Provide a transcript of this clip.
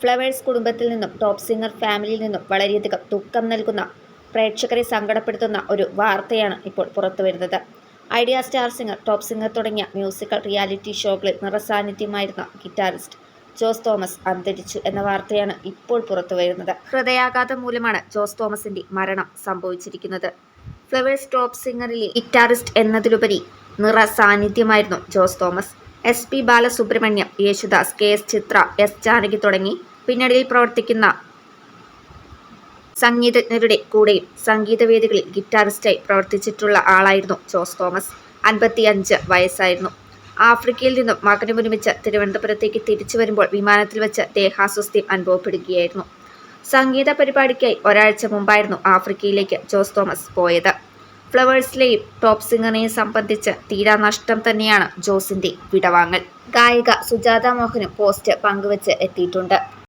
Flowers കുടുംബത്തിൽ നിന്നും top singer ഫാമിലിയിൽ നിന്നും വളരെയധികം ദുഃഖം നൽകുന്ന പ്രേക്ഷകരെ സങ്കടപ്പെടുത്തുന്ന ഒരു വാർത്തയാണ് ഇപ്പോൾ പുറത്തു വരുന്നത്. Idea star singer top singer തുടങ്ങിയ മ്യൂസിക്കൽ റിയാലിറ്റി ഷോകളിൽ നിറസാന്നിധ്യമായിരുന്ന ഗിറ്റാറിസ്റ്റ് ജോസ് തോമസ് അന്തരിച്ചു എന്ന വാർത്തയാണ് ഇപ്പോൾ പുറത്തു വരുന്നത്. ഹൃദയാഘാതം മൂലമാണ് ജോസ് തോമസിന്റെ മരണം സംഭവിച്ചിരിക്കുന്നത്. ഫ്ലവേഴ്സ് ടോപ്പ് സിംഗറിലെ ഗിറ്റാറിസ്റ്റ് എന്നതിലുപരി നിറ സാന്നിധ്യമായിരുന്നു Jose Thomas. S P Balasubrahmanyam Yesudas K S Chithra S Janaki തുടങ്ങി പിന്നണിയിൽ പ്രവർത്തിക്കുന്ന സംഗീതജ്ഞരുടെ കൂടെയും സംഗീതവേദികളിൽ ഗിറ്റാറിസ്റ്റായി പ്രവർത്തിച്ചിട്ടുള്ള ആളായിരുന്നു ജോസ് തോമസ്. അൻപത്തിയഞ്ച് വയസ്സായിരുന്നു. ആഫ്രിക്കയിൽ നിന്നും മകനുമൊരുമിച്ച് തിരുവനന്തപുരത്തേക്ക് തിരിച്ചു വരുമ്പോൾ വിമാനത്തിൽ വെച്ച് ദേഹാസ്വസ്ഥ്യം അനുഭവപ്പെടുകയായിരുന്നു. സംഗീത പരിപാടിക്കായി ഒരാഴ്ച മുമ്പായിരുന്നു ആഫ്രിക്കയിലേക്ക് ജോസ് തോമസ് പോയത്. ഫ്ലവേഴ്സിലെയും ടോപ്പ് സിംഗറിനെയും സംബന്ധിച്ച് തീരാ നഷ്ടം തന്നെയാണ് ജോസിന്റെ വിടവാങ്ങൽ. ഗായിക സുജാത മോഹനും പോസ്റ്റ് പങ്കുവച്ച് എത്തിയിട്ടുണ്ട്.